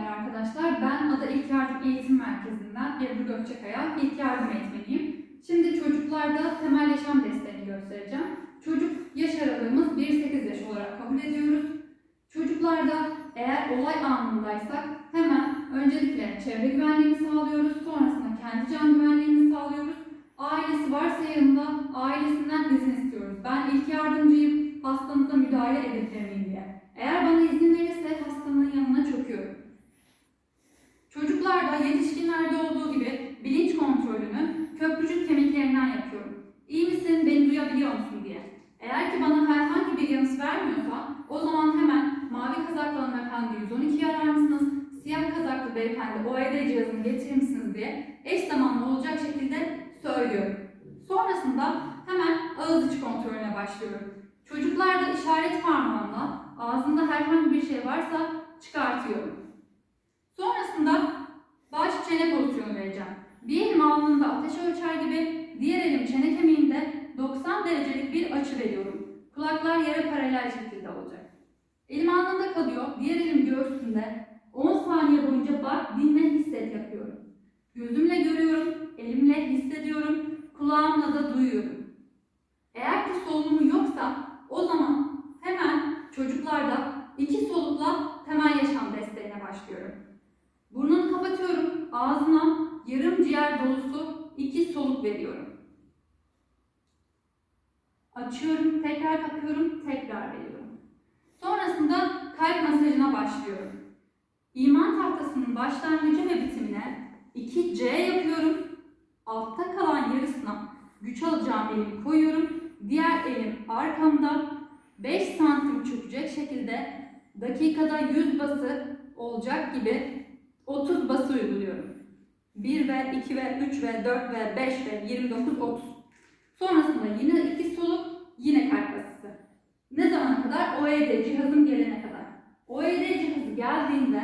günler arkadaşlar. Ben Ada İlk Yardım Eğitim Merkezi'nden Ebru Gökçekaya, İlk Yardım Eğitmeniyim. Şimdi çocuklarda temel yaşam desteğini göstereceğim. Çocuk yaş aralığımız 1-8 yaş olarak kabul ediyoruz. Çocuklarda eğer olay anındaysak hemen öncelikle çevre güvenliğini sağlıyoruz. Sonrasında kendi can güvenliğini sağlıyoruz. Ailesi varsa yanında ailesinden izin istiyoruz. Ben ilk yardımcıyım, hastanıza müdahale edebilir miyim diye. Eğer bana izin verirse hastanın yanına çöküyorum. Çocuklarda yetişkinlerde olduğu gibi bilinç kontrolünü köprücük kemiklerinden yapıyorum. Misin, beni duyabiliyor musun diye. Eğer ki bana herhangi bir yanıt vermiyorsa o zaman hemen mavi kazaklı hanımefendi 112'yi arar mısınız? Siyah kazaklı beyefendi OED cihazını getirir misiniz diye eş zamanlı olacak şekilde söylüyorum. Sonrasında hemen ağız içi kontrolüne başlıyorum. Çocuklarda işaret parmağımla ağzında herhangi bir şey varsa çıkartıyorum. Sonrasında baş çene pozisyonu vereceğim. Bir elim alnında ateş ölçer gibi, diğer elim çene kemiğinde 90 derecelik bir açı veriyorum. Kulaklar yere paralel şekilde olacak. Elim alnında kalıyor, diğer elim göğsünde. 10 saniye boyunca bak, dinle, hisset yapıyorum. Gözümle görüyorum, elimle hissediyorum, kulağımla da duyuyorum. Eğer ki solunumu yoksa o zaman hemen çocuklarda iki solukla temel yaşam desteğine başlıyorum. Burnunu kapatıyorum, ağzına yarım ciğer dolusu iki soluk veriyorum. Açıyorum, tekrar kapıyorum, tekrar veriyorum. Sonrasında kalp masajına başlıyorum. İman tahtasının başlangıcı ve bitimine 2C yapıyorum. Altta kalan yarısına güç alacağım elimi koyuyorum. Diğer elim arkamda 5 santim çökecek şekilde dakikada 100 bası olacak gibi 30 bası uyguluyorum. 1 ve 2 ve 3 ve 4 ve 5 ve 29 30. Sonrasında yine iki soluk yine kalp basısı. Ne zamana kadar? OED cihazım gelene kadar. OED cihazı geldiğinde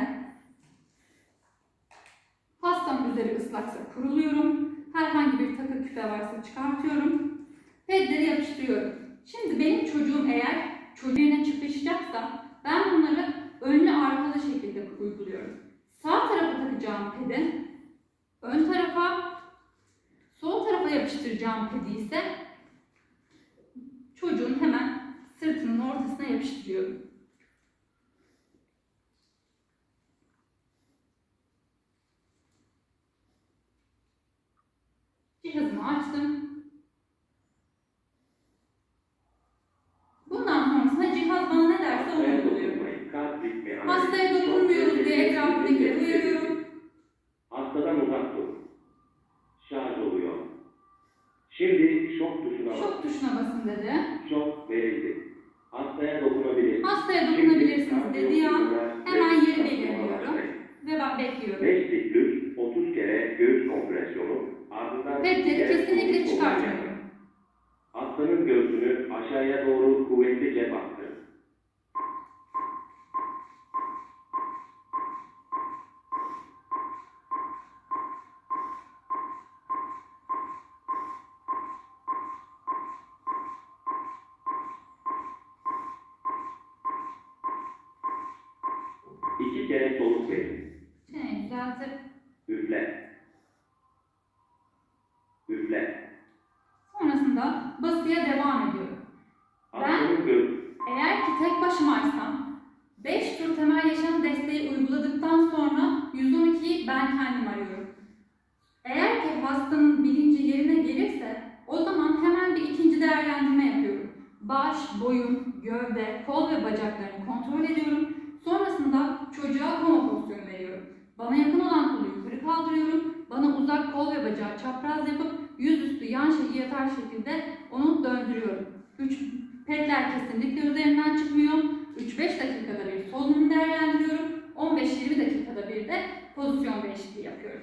hastam üzeri ıslaksa kuruluyorum. Herhangi bir takı küpe varsa çıkartıyorum. Pedleri yapıştırıyorum. Şimdi benim çocuğum eğer çocuğuna çıkışacaksa ben bunları önlü arkalı şekilde uyguluyorum. Sağ tarafa takacağım pedin ön tarafa, sol tarafa yapıştıracağım pedi ise çocuğun hemen sırtının ortasına yapıştırıyorum. Cihazımı açtım. Bundan sonrasında cihaz bana ne derse onu uyguluyorum. Hastaya dokunmuyoruz diye etrafındakileri uyarıyorum. Hastadan uzak dur. Şarj oluyor. Şimdi şok tuşuna bas. Şok tuşuna basın dedi. Şok verildi. Hastaya dokunabilir. Hastaya dokunabilirsiniz dediği an hemen yeri belirliyorum ve ben bekliyorum. 5 siklus, 30 kere göğüs kompresyonu, ardından Petleri kesinlikle kolları. Hastanın göğsünü aşağıya doğru kuvvetlice bastır. İki kere soluk verin. Çeneyi düzeltip Üfle. Üfle. sonrasında basıya devam ediyorum. Göğsü Eğer ki tek başımaysam 5 tur temel yaşam desteği uyguladıktan sonra 112'yi ben kendim arıyorum. Eğer ki hastanın bilinci yerine gelirse o zaman hemen bir ikinci değerlendirme yapıyorum. Baş, boyun, gövde, kol ve bacaklarını kontrol ediyorum. Sonrasında çocuğa koma pozisyonu veriyorum. Bana yakın olan kolu yukarı kaldırıyorum. Bana uzak kol ve bacağı çapraz yapıp yüzüstü yan şekil yatar şekilde onu döndürüyorum. 3 Petler kesinlikle üzerinden çıkmıyor. 3-5 dakikada bir solunumu değerlendiriyorum. 15-20 dakikada bir de pozisyon değişikliği yapıyorum.